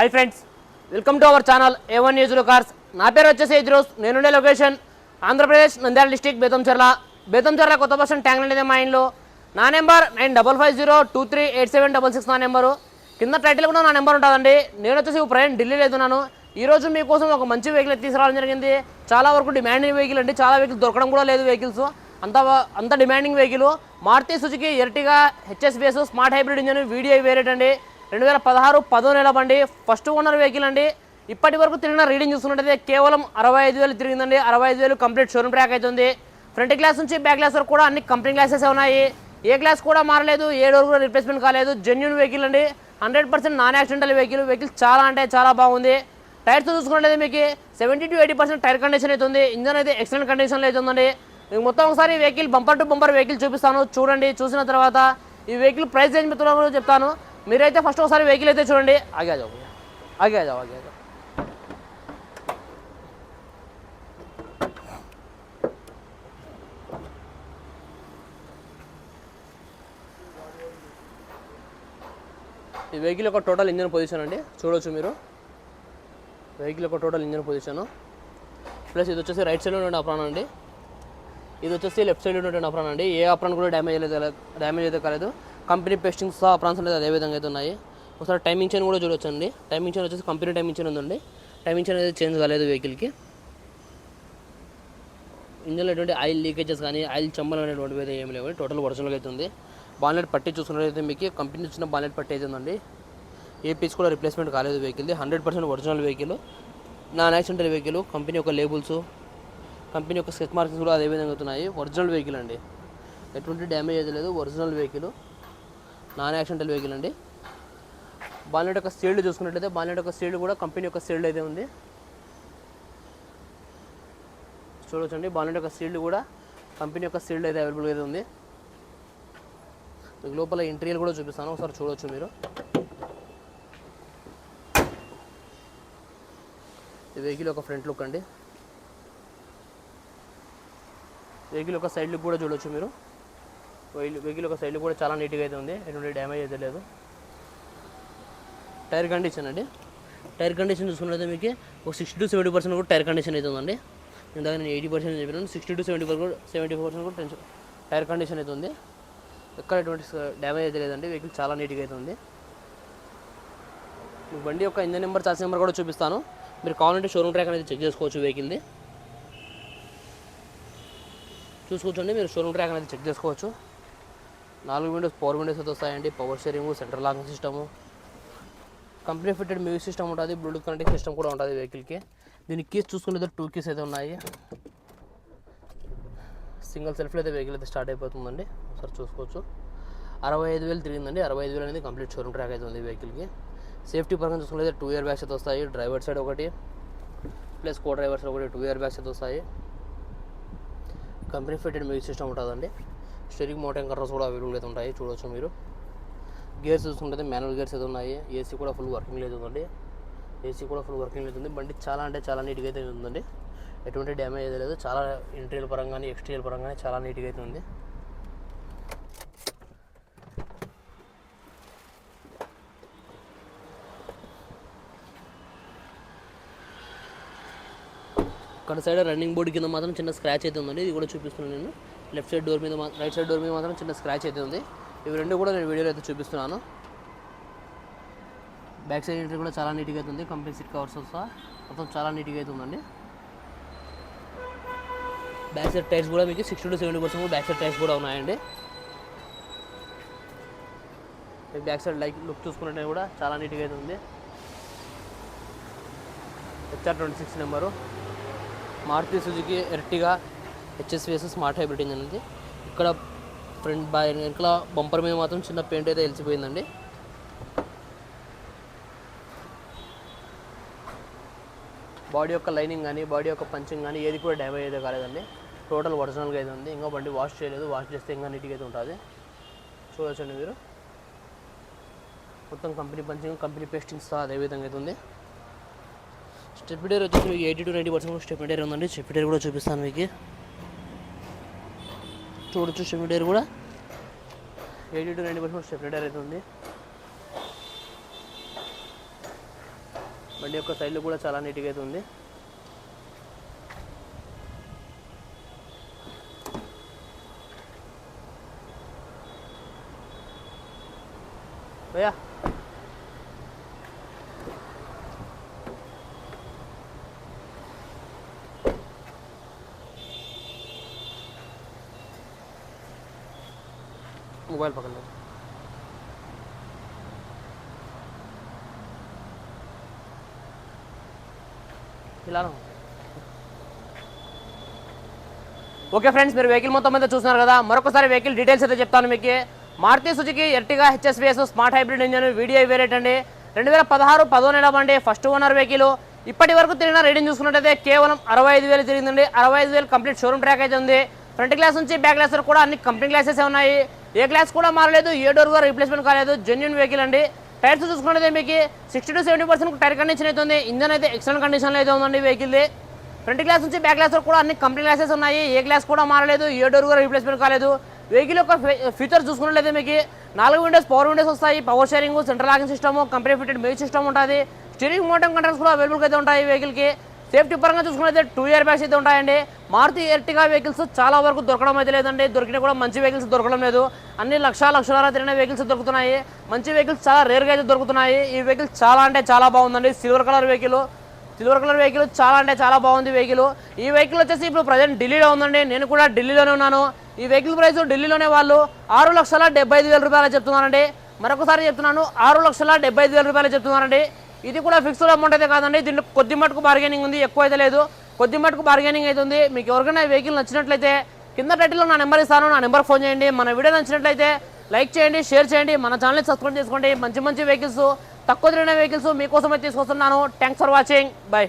Hi friends welcome to our channel A one news cars నా పేరు వచ్చేసి ఎజ్రోస్ నేనుండే లొకేషన్ ఆంధ్రప్రదేశ్ నంద్యాల డిస్టిక్ బేతంచెర్ల బేతంచెర్ల కొత్త బస్ ట్యాంక్ అనేది మా ఇంట్లో. నా number nine double five zero two three eight seven double six నా నెంబరు కింద టైటిల్ కూడా నా నెంబర్ ఉంటుందండి. నేను వచ్చేసి ప్రయాణం ఢిల్లీలో వెళ్తున్నాను ఈ రోజు మీకోసం ఒక మంచి వెహికల్ తీసుకురావడం జరిగింది. చాలా వరకు డిమాండింగ్ వెహికల్ అండి. చాలా వెహికల్ దొరకడం కూడా లేదు వెహికల్స్ అంత అంత demanding vehicle Maruti Suzuki Ertiga HS base smart hybrid engine video variant అండి రెండు వేల పదహారు పదో నెల బండి ఫస్ట్ ఓనర్ వెహికల్ అండి. ఇప్పటి వరకు తిరిగిన రీడింగ్ చూసుకున్నట్టయితే కేవలం అరవై ఐదు వేలు తిరిగిందండి. అరవై ఐదు వేలు కంప్లీట్ షోరూమ్ ట్రాక్ అవుతుంది ఫ్రంట్ గ్లాస్ నుంచి బ్యాక్ గ్లాస్ వరకు కూడా అన్ని కంపెనీ గ్లాసెస్ ఉన్నాయి. ఏ గ్లాస్ కూడా మారలేదు ఏ డోర్ కూడా రిప్లేస్మెంట్ కాలేదు. జెన్యున్ వెహికల్ అండి. Hundred percent non accidental vehicle. Vehicle చాలా అంటే చాలా బాగుంది. టైర్స్ చూసుకున్నట్లయితే మీకు seventy to eighty percent tyre condition అవుతుంది ఇంజన్ అయితే ఎక్సలెంట్ కండిషన్లో అవుతుందండి మీకు మొత్తం ఒకసారి vehicle bumper to bumper vehicle చూపిస్తాను. చూడండి చూసిన తర్వాత ఈ వెహికల్ ప్రైస్ రేంజ్ మిత్రులు కూడా చెప్తాను. మీరైతే ఫస్ట్ ఒకసారి వెహికల్ అయితే చూడండి. ఆగే జావు ఆగే. జావు ఆగే జావు ఈ వెహికల్ యొక్క టోటల్ ఇంజన్ పొజిషన్ అండి చూడొచ్చు మీరు. వెహికల్ యొక్క టోటల్ ఇంజన్ పొజిషన్. ప్లస్ ఇది వచ్చేసి రైట్ సైడ్ ఉండే అప్రాన్ అండి. ఇది వచ్చేసి లెఫ్ట్ సైడ్ ఉన్నటువంటి అప్రాన్ అండి. ఏ అప్రాన్ కూడా డ్యామేజ్ డ్యామేజ్ అయితే కాలేదు. కంపెనీ పేస్టింగ్ సహా ప్రాన్స్ అనేది అదే విధంగా అయితే ఉన్నాయి. ఒకసారి టైమింగ్ చైన్ కూడా చూడొచ్చండి. టైమింగ్ చైన్ వచ్చేసి కంపెనీ టైమింగ్ చైన్ ఉందండి. టైమింగ్ చైన్ అనేది చేంజ్ కాలేదు వెహికల్కి ఇంజన్లో ఎటువంటి ఆయిల్ లీకేజెస్ కానీ ఆయిల్ చమ్మలు అనేటువంటివి అయితే ఏమి లేవు టోటల్ ఒరిజినల్గా అయితే ఉంది. బాలెట్ పట్టి చూసుకున్నట్లయితే మీకు కంపెనీ ఇచ్చిన బాలెట్ పట్టి అయితే ఉందండి. ఏ పీస్ కూడా రిప్లేస్మెంట్ కాలేదు వెహికల్ది hundred percent original vehicle non accidental vehicle company యొక్క లేబుల్స్ కంపెనీ యొక్క స్కెచ్ మార్క్స్ కూడా అదే విధంగా అవుతున్నాయి ఒరిజినల్ వెహికల్ అండి. ఎటువంటి డ్యామేజ్ అయితే లేదు. Original vehicle non accidental vehicle అండి. బాలెట్ యొక్క సీల్డ్ చూసుకున్నట్లయితే బాలెట్ యొక్క సీల్డ్ కూడా కంపెనీ యొక్క సీల్డ్ అయితే ఉంది. చూడొచ్చండి బాలెట్ యొక్క సీల్డ్ కూడా కంపెనీ యొక్క సీల్డ్ అయితే అవైలబుల్ అయితే ఉంది. మీకు లోపల ఇంటీరియర్ కూడా చూపిస్తాను ఒకసారి చూడొచ్చు మీరు. ఈ వెహికల్ యొక్క ఫ్రంట్ లుక్ అండి. వెహికల్ యొక్క సైడ్ లుక్ కూడా చూడొచ్చు మీరు. వెహికల్ వెహికల్ యొక్క సైడ్ కూడా చాలా నీట్గా అయితే ఉంది. ఎటువంటి డ్యామేజ్ అయితే లేదు. టైర్ కండిషన్ అండి. టైర్ కండిషన్ చూసుకున్నట్లయితే మీకు ఒక సిక్స్టీ టు సెవెంటీ పర్సెంట్ కూడా టైర్ కండిషన్ అయితే ఉందండి. ఇందాక నేను ఎయిటీ పర్సెంట్ చెప్పినాను. Sixty to seventy percent seventy percent కూడా టెన్షన్ టైర్ కండిషన్ అయితే ఉంది. ఎక్కడ ఎటువంటి డ్యామేజ్ అయితే లేదండి. వెహికల్ చాలా నీట్గా అయితే ఉంది. మీకు బండి యొక్క ఇంజన్ నెంబర్ చార్జ్ నెంబర్ కూడా చూపిస్తాను. మీరు కావాలంటే షోరూమ్ ట్రాక్ అనేది చెక్ చేసుకోవచ్చు వెహికల్ది చూసుకోవచ్చండి మీరు షోరూమ్ ట్రాక్ అనేది చెక్ చేసుకోవచ్చు. నాలుగు విండోస్ పవర్ విండోస్ అయితే వస్తాయండి. Power steering central locking system company fitted music system ఉంటుంది బ్లూటూత్ కనెక్టింగ్ సిస్టమ్ కూడా ఉంటుంది వెహికల్కి దీని కీస్ చూసుకునేది టూ కీస్ అయితే ఉన్నాయి. సింగిల్ సెల్ఫ్లో అయితే వెహికల్ అయితే స్టార్ట్ అయిపోతుందండి. ఒకసారి చూసుకోవచ్చు. అరవై ఐదు వేలు తిరిగిందండి. అరవై ఐదు వేలు అనేది కంప్లీట్ షోరూమ్ ట్రాక్ అయితే ఉంది వెహికల్కి సేఫ్టీ పరంగా చూసుకుంటే టూ ఇయర్ బ్యాగ్స్ అయితే వస్తాయి. డ్రైవర్ సైడ్ ఒకటి ప్లస్ కో డ్రైవర్స్ ఒకటి టూ ఇయర్ బ్యాగ్స్ అయితే వస్తాయి. కంపెనీ ఫిట్టెడ్ మ్యూజిక్ సిస్టమ్ ఉంటుందండి. స్టెరింగ్ మోటార్ కర్రస్ కూడా అవైలబుల్ అయితే ఉంటాయి చూడవచ్చు మీరు. గేర్స్ చూసుకుంటే మాన్యువల్ గేర్స్ అయితే ఉన్నాయి. ఏసీ కూడా ఫుల్ వర్కింగ్ లేదు ఉందండి ఏసీ కూడా ఫుల్ వర్కింగ్ అవుతుంది బండి చాలా అంటే చాలా నీట్గా అయితే ఉందండి. ఎటువంటి డ్యామేజ్ అయితే లేదు. చాలా ఇంటీరియర్ పరంగా కానీ ఎక్స్టీరియర్ పరంగా కానీ చాలా నీట్గా అయితే ఉంది. ఇక్కడ సైడ్ రన్నింగ్ బోర్డు కింద మాత్రం చిన్న స్క్రాచ్ అయితే ఉందండి. ఇది కూడా చూపిస్తున్నాను నేను. లెఫ్ట్ సైడ్ డోర్ మీద రైట్ సైడ్ డోర్ మీద మాత్రం చిన్న స్క్రాచ్ అయితే ఉంది. ఇవి రెండు కూడా నేను వీడియోలో అయితే చూపిస్తున్నాను. బ్యాక్ సైడ్ ఎంట్రీ కూడా చాలా నీట్గా అయితే ఉంది. కంపెనీ సీట్ కవర్స్ మొత్తం చాలా నీట్గా అయితే ఉందండి. బ్యాక్ సైడ్ టైర్స్ కూడా మీకు sixty to seventy percent back side tyres కూడా ఉన్నాయండి. బ్యాక్ సైడ్ లైక్ లుక్ చూసుకున్నట్టు కూడా చాలా నీట్గా అయితే ఉంది. HR twenty six number Maruti Suzuki Ertiga HSVS smart hybrid engine ఉంది. ఇక్కడ ఫ్రంట్ బా వెనకాల బంపర్ మీద మాత్రం చిన్న పెయింట్ అయితే వెలిచిపోయిందండి బాడీ యొక్క లైనింగ్ కానీ బాడీ యొక్క పంచింగ్ కానీ ఏది కూడా డ్యామేజ్ అయితే కాలేదండి. టోటల్ ఒరిజినల్గా అయితే ఉంది. ఇంకా బండి వాష్ చేయలేదు. వాష్ చేస్తే ఇంకా నీట్గా అయితే ఉంటుంది. చూడొచ్చండి మీరు. మొత్తం కంపెనీ పంచింగ్ కంపెనీ పేస్టింగ్స్ అదే విధంగా అయితే ఉంది. స్టెప్ డేర్ వచ్చేసి మీకు eighty to ninety percent step dare ఉందండి. స్టెప్ డేర్ కూడా చూపిస్తాను మీకు. చూడొచ్చు స్టెప్ డేర్ కూడా. Eighty to ninety percent step డేర్ అయితే ఉంది. బండి యొక్క సైడ్లో కూడా చాలా నీట్గా అయితే ఉంది. భయ్యా मोबाइल पकड़ लो ఇలా రా. ఓకే ఫ్రెండ్స్ మీరు వెహికల్ మొత్తం మీద చూస్తున్నారు కదా మరొకసారి వెహికల్ డీటెయిల్స్ అయితే చెప్తాను మీకు Maruti Suzuki Ertiga HSVS smart hybrid engine video variant అండి రెండు వేల పదహారు పదో నెల బండి ఫస్ట్ ఓనర్ వెహికల్ ఇప్పటి వరకు తిరిగిన రీడింగ్ చూసుకున్నట్టయితే కేవలం అరవై ఐదు వేలు తిరిగిందండి అరవై ఐదు వేలు కంప్లీట్ షోరూమ్ ట్రాక్ అయితే ఉంది ఫ్రంట్ గ్లాస్ నుంచి బ్యాక్ గ్లాస్ వరకు కూడా అన్ని కంపెనీ గ్లాసెస్ ఉన్నాయి ఏ గ్లాస్ కూడా మారలేదు ఏ డోర్ కూడా రీప్లేస్మెంట్ కాలేదు. జెన్యున్ వెహికల్ అండి. టైర్స్ చూసుకున్నట్లయితే మీకు sixty to seventy percent tyre condition అయితే ఉంది. ఇంజన్ అయితే ఎక్సలెంట్ కండిషన్లో అయితే ఉందండి వెహికల్ది ఫ్రంట్ గ్లాస్ నుంచి బ్యాక్ గ్లాస్ వరకు కూడా అన్ని కంపెనీ గ్లాసెస్ ఉన్నాయి. ఏ గ్లాస్ కూడా మారలేదు ఏ డోర్ కూడా రీప్లేస్మెంట్ కాలేదు. వెహికల్ యొక్క ఫీచర్ చూసుకున్నట్లయితే మీకు నాలుగు విండోస్ పవర్ విండోస్ వస్తాయి. Power steering central locking system company fitted music system ఉంటుంది. స్టీరింగ్ మోటం కంట్రోల్స్ కూడా అవైలబుల్గా అయితే ఉంటాయి వెహికల్కి సేఫ్టీ పరంగా చూసుకున్నట్లయితే టూ ఇయర్ బ్యాగ్స్ అయితే ఉంటాయండి. మారుతి ఎర్టిగా వెహికల్స్ చాలా వరకు దొరకడం అయితే లేదండి. దొరికినా కూడా మంచి వెహికల్స్ దొరకడం లేదు. అన్ని లక్ష లక్షల తిరిగిన వెహికల్స్ దొరుకుతున్నాయి. మంచి వెహికల్స్ చాలా రేర్గా అయితే దొరుకుతున్నాయి. ఈ వెహికల్ చాలా అంటే చాలా బాగుందండి. Silver colour vehicle silver colour vehicle చాలా అంటే చాలా బాగుంది వెహికల్ ఈ వెహికల్ వచ్చేసి ఇప్పుడు ప్రజెంట్ ఢిల్లీలో ఉందండి. నేను కూడా ఢిల్లీలోనే ఉన్నాను. ఈ వెహికల్ ప్రైస్ ఢిల్లీలోనే వాళ్ళు ఆరు లక్షల డెబ్బై ఐదు వేల రూపాయలు చెప్తున్నారండి. మరొకసారి చెప్తున్నాను ఆరు లక్షల డెబ్బై ఐదు వేల రూపాయలు చెప్తున్నారండి. ఇది కూడా ఫిక్స్డ్ అమౌంట్ అయితే కాదండి. దీంట్లో కొద్ది మటుకు బార్గెనింగ్ ఉంది ఎక్కువ అయితే లేదు. కొద్ది మటుకు బార్గెనింగ్ అయితే ఉంది. మీకు ఎవరికైనా వెహికల్ నచ్చినట్లయితే కింద టైటిల్లో నా నెంబర్ ఇస్తాను నా నెంబర్ ఫోన్ చేయండి. మన వీడియో నచ్చినట్లయితే లైక్ చేయండి షేర్ చేయండి. మన ఛానల్ని సబ్స్క్రైబ్ చేసుకోండి. మంచి మంచి వెహికల్స్ తక్కువ తిరిగిన వెహికల్స్ మీకోసమే తీసుకొస్తున్నాను. Thanks for watching bye